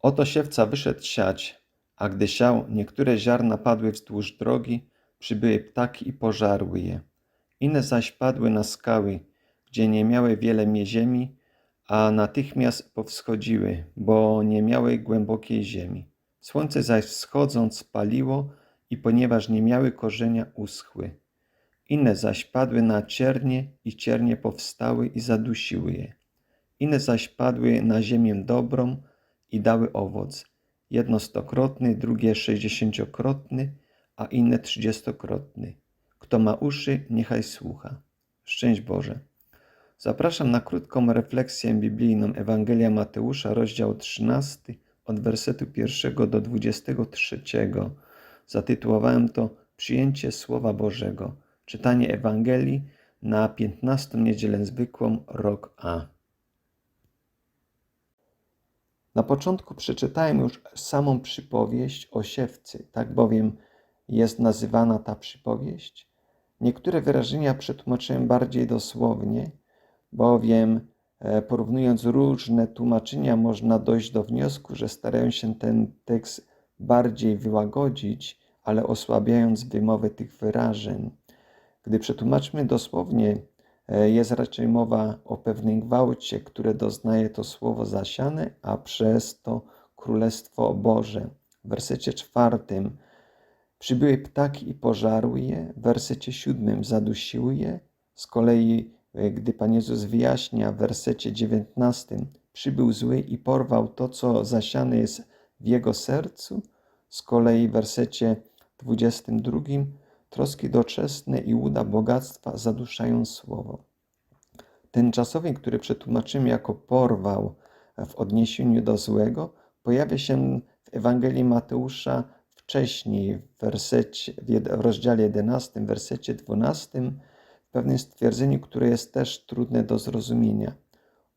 Oto siewca wyszedł siać, a gdy siał, niektóre ziarna padły wzdłuż drogi, przybyły ptaki i pożarły je. Inne zaś padły na skały, gdzie nie miały wiele mie- ziemi, a natychmiast powschodziły, bo nie miały głębokiej ziemi. Słońce zaś wschodząc paliło i ponieważ nie miały korzenia, uschły. Inne zaś padły na ciernie i ciernie powstały i zadusiły je. Inne zaś padły na ziemię dobrą i dały owoc. Jedno stokrotny, drugie sześćdziesięciokrotny, a inne trzydziestokrotny. Kto ma uszy, niechaj słucha. Szczęść Boże. Zapraszam na krótką refleksję biblijną Ewangelia Mateusza, rozdział 13, od wersetu 1 do 23. Zatytułowałem to Przyjęcie Słowa Bożego. Czytanie Ewangelii na 15 niedzielę zwykłą, rok A. Na początku przeczytałem już samą przypowieść o siewcy, tak bowiem jest nazywana ta przypowieść. Niektóre wyrażenia przetłumaczyłem bardziej dosłownie, bowiem e, porównując różne tłumaczenia można dojść do wniosku, że starają się ten tekst bardziej wyłagodzić, ale osłabiając wymowę tych wyrażeń. Gdy przetłumaczmy dosłownie, jest raczej mowa o pewnym gwałcie, które doznaje to słowo zasiane, a przez to Królestwo Boże. W wersecie czwartym przybyły ptaki i pożarły je, w wersecie siódmym zadusiły je. Z kolei, e, gdy Pan Jezus wyjaśnia w wersecie dziewiętnastym, przybył zły i porwał to, co zasiane jest w jego sercu. Z kolei w wersecie dwudziestym drugim troski doczesne i łuda bogactwa zaduszają słowo. Ten czasownik, który przetłumaczymy jako porwał w odniesieniu do złego, pojawia się w Ewangelii Mateusza wcześniej, w, wersecie, w w rozdziale 11, wersecie 12, w pewnym stwierdzeniu, które jest też trudne do zrozumienia.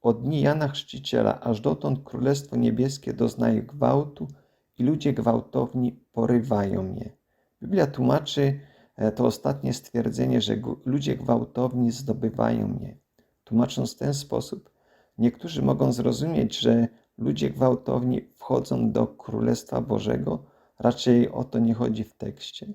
Od dni Jana Chrzciciela aż dotąd Królestwo Niebieskie doznaje gwałtu i ludzie gwałtowni porywają je. Biblia tłumaczy to ostatnie stwierdzenie, że ludzie gwałtowni zdobywają je. Tłumacząc w ten sposób, niektórzy mogą zrozumieć, że ludzie gwałtowni wchodzą do Królestwa Bożego. Raczej o to nie chodzi w tekście,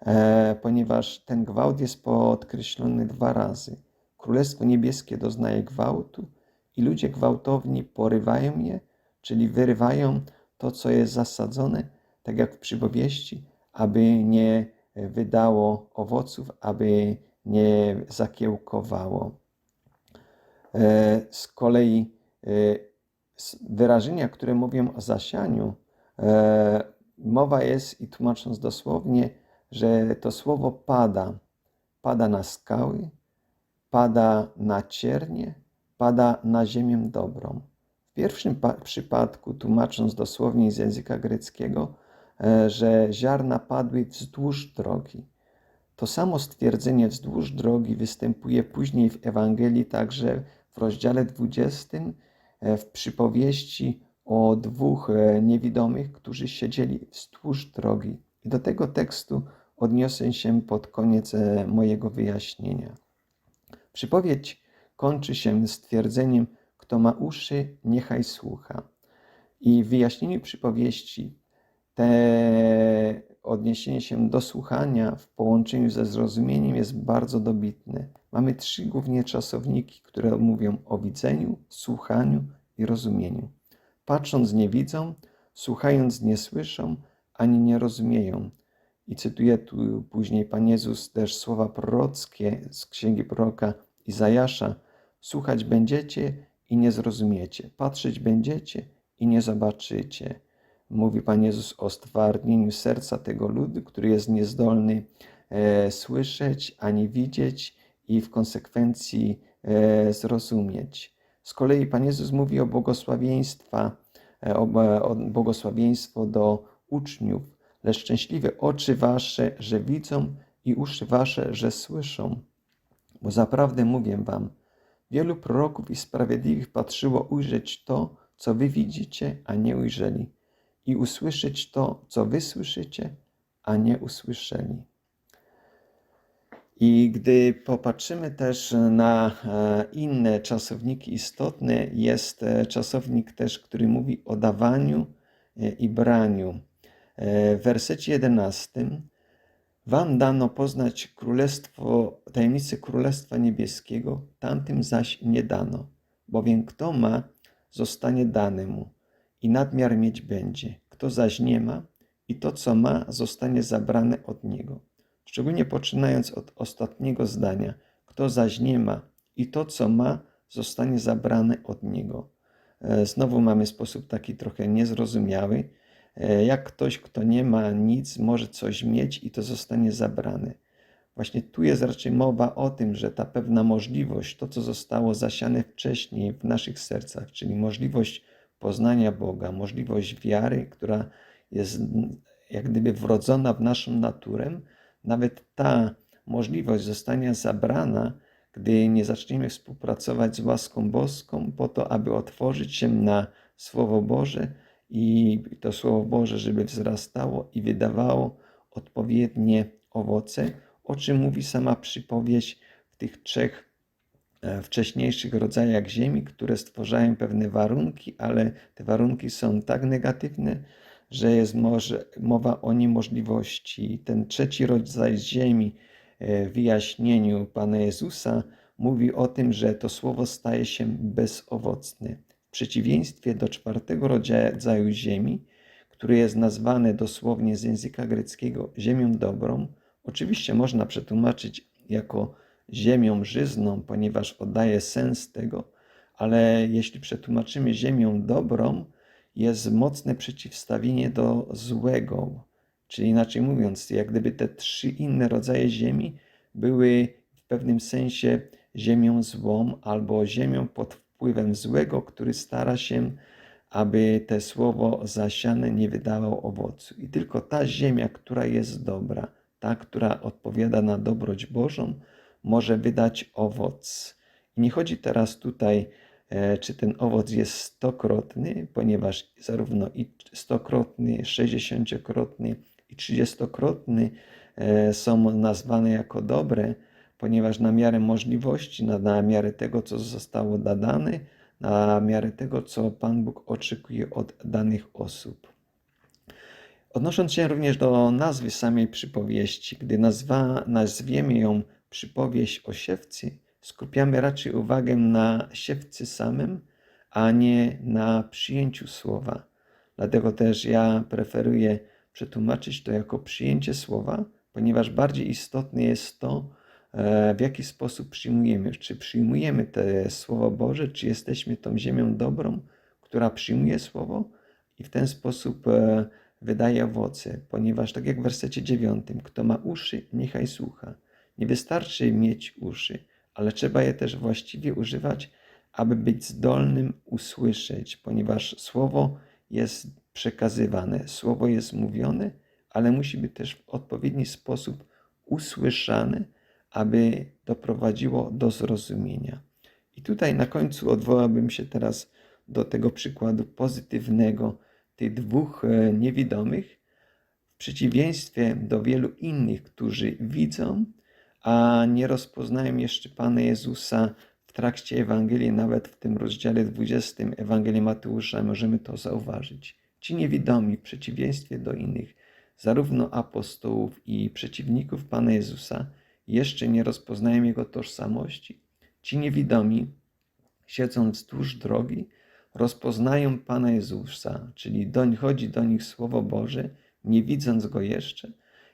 e, ponieważ ten gwałt jest podkreślony dwa razy. Królestwo Niebieskie doznaje gwałtu i ludzie gwałtowni porywają je, czyli wyrywają to, co jest zasadzone, tak jak w przypowieści, aby nie wydało owoców, aby nie zakiełkowało. E, Z kolei e, wyrażenia, które mówią o zasianiu, e, mowa jest, i tłumacząc dosłownie, że to słowo pada, pada na skały, pada na ciernie, pada na ziemię dobrą. W pierwszym pa- przypadku, tłumacząc dosłownie z języka greckiego, że ziarna padły wzdłuż drogi. To samo stwierdzenie wzdłuż drogi występuje później w Ewangelii, także w rozdziale 20, e, w przypowieści o dwóch e, niewidomych, którzy siedzieli wzdłuż drogi. I do tego tekstu odniosę się pod koniec e, mojego wyjaśnienia. Przypowiedź kończy się stwierdzeniem: Kto ma uszy, niechaj słucha. I w wyjaśnieniu przypowieści te odniesienie się do słuchania w połączeniu ze zrozumieniem jest bardzo dobitne. Mamy trzy głównie czasowniki, które mówią o widzeniu, słuchaniu i rozumieniu. Patrząc nie widzą, słuchając nie słyszą, ani nie rozumieją. I cytuję tu później Pan Jezus też słowa prorockie z księgi proroka Izajasza. Słuchać będziecie i nie zrozumiecie, patrzeć będziecie i nie zobaczycie. Mówi Pan Jezus o stwardnieniu serca tego ludu, który jest niezdolny e, słyszeć ani widzieć i w konsekwencji e, zrozumieć. Z kolei Pan Jezus mówi o błogosławieństwa, e, o, o błogosławieństwo do uczniów, lecz szczęśliwe oczy wasze, że widzą i uszy wasze, że słyszą. Bo zaprawdę mówię wam, wielu proroków i sprawiedliwych patrzyło ujrzeć to, co wy widzicie, a nie ujrzeli, i usłyszeć to, co wy słyszycie, a nie usłyszeli. I gdy popatrzymy też na e, inne czasowniki istotne, jest e, czasownik też, który mówi o dawaniu e, i braniu. W wersecie 11 Wam dano poznać królestwo, tajemnice Królestwa Niebieskiego, tamtym zaś nie dano, bowiem kto ma, zostanie dane mu i nadmiar mieć będzie. Kto zaś nie ma, i to, co ma, zostanie zabrane od niego. Szczególnie poczynając od ostatniego zdania, kto zaś nie ma, i to, co ma, zostanie zabrane od niego. E, Znowu mamy sposób taki trochę niezrozumiały. E, Jak ktoś, kto nie ma nic, może coś mieć i to zostanie zabrane. Właśnie tu jest raczej mowa o tym, że ta pewna możliwość, to co zostało zasiane wcześniej w naszych sercach, czyli możliwość poznania Boga, możliwość wiary, która jest jak gdyby wrodzona w naszą naturę, nawet ta możliwość zostanie zabrana, gdy nie zaczniemy współpracować z łaską boską, po to, aby otworzyć się na Słowo Boże i to Słowo Boże, żeby wzrastało i wydawało odpowiednie owoce, o czym mówi sama przypowieść w tych trzech wcześniejszych rodzajach ziemi, które stwarzają pewne warunki, ale te warunki są tak negatywne, że jest może, mowa o niemożliwości. Ten trzeci rodzaj ziemi e, w wyjaśnieniu Pana Jezusa mówi o tym, że to słowo staje się bezowocne. W przeciwieństwie do czwartego rodzaju ziemi, który jest nazwany dosłownie z języka greckiego ziemią dobrą, oczywiście można przetłumaczyć jako ziemią żyzną, ponieważ oddaje sens tego, ale jeśli przetłumaczymy ziemią dobrą, jest mocne przeciwstawienie do złego. Czyli inaczej mówiąc, jak gdyby te trzy inne rodzaje ziemi były w pewnym sensie ziemią złą albo ziemią pod wpływem złego, który stara się, aby te słowo zasiane nie wydawało owocu. I tylko ta ziemia, która jest dobra, ta, która odpowiada na dobroć Bożą, może wydać owoc. I nie chodzi teraz tutaj, e, czy ten owoc jest stokrotny, ponieważ zarówno i stokrotny, sześćdziesięciokrotny i trzydziestokrotny e, są nazwane jako dobre, ponieważ na miarę możliwości, na, na miarę tego, co zostało dane, na miarę tego, co Pan Bóg oczekuje od danych osób. Odnosząc się również do nazwy samej przypowieści, gdy nazwa, nazwiemy ją przypowieść o siewcy, skupiamy raczej uwagę na siewcy samym, a nie na przyjęciu słowa. Dlatego też ja preferuję przetłumaczyć to jako przyjęcie słowa, ponieważ bardziej istotne jest to, e, w jaki sposób przyjmujemy. Czy przyjmujemy te Słowo Boże, czy jesteśmy tą ziemią dobrą, która przyjmuje Słowo i w ten sposób e, wydaje owoce, ponieważ tak jak w wersecie 9, kto ma uszy, niechaj słucha. Nie wystarczy mieć uszy, ale trzeba je też właściwie używać, aby być zdolnym usłyszeć, ponieważ słowo jest przekazywane, słowo jest mówione, ale musi być też w odpowiedni sposób usłyszane, aby doprowadziło do zrozumienia. I tutaj na końcu odwołałbym się teraz do tego przykładu pozytywnego tych dwóch e, niewidomych, w przeciwieństwie do wielu innych, którzy widzą, a nie rozpoznają jeszcze Pana Jezusa w trakcie Ewangelii, nawet w tym rozdziale 20 Ewangelii Mateusza możemy to zauważyć. Ci niewidomi, w przeciwieństwie do innych, zarówno apostołów i przeciwników Pana Jezusa, jeszcze nie rozpoznają Jego tożsamości. Ci niewidomi, siedząc wzdłuż drogi, rozpoznają Pana Jezusa, czyli doń, chodzi do nich Słowo Boże, nie widząc Go jeszcze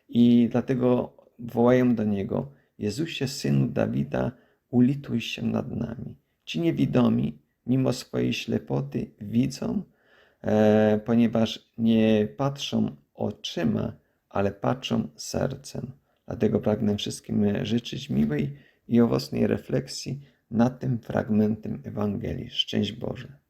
i dlatego wołają do Niego, Jezusie, Synu Dawida, ulituj się nad nami. Ci niewidomi, mimo swojej ślepoty, widzą, e, ponieważ nie patrzą oczyma, ale patrzą sercem. Dlatego pragnę wszystkim życzyć miłej i owocnej refleksji nad tym fragmentem Ewangelii. Szczęść Boże.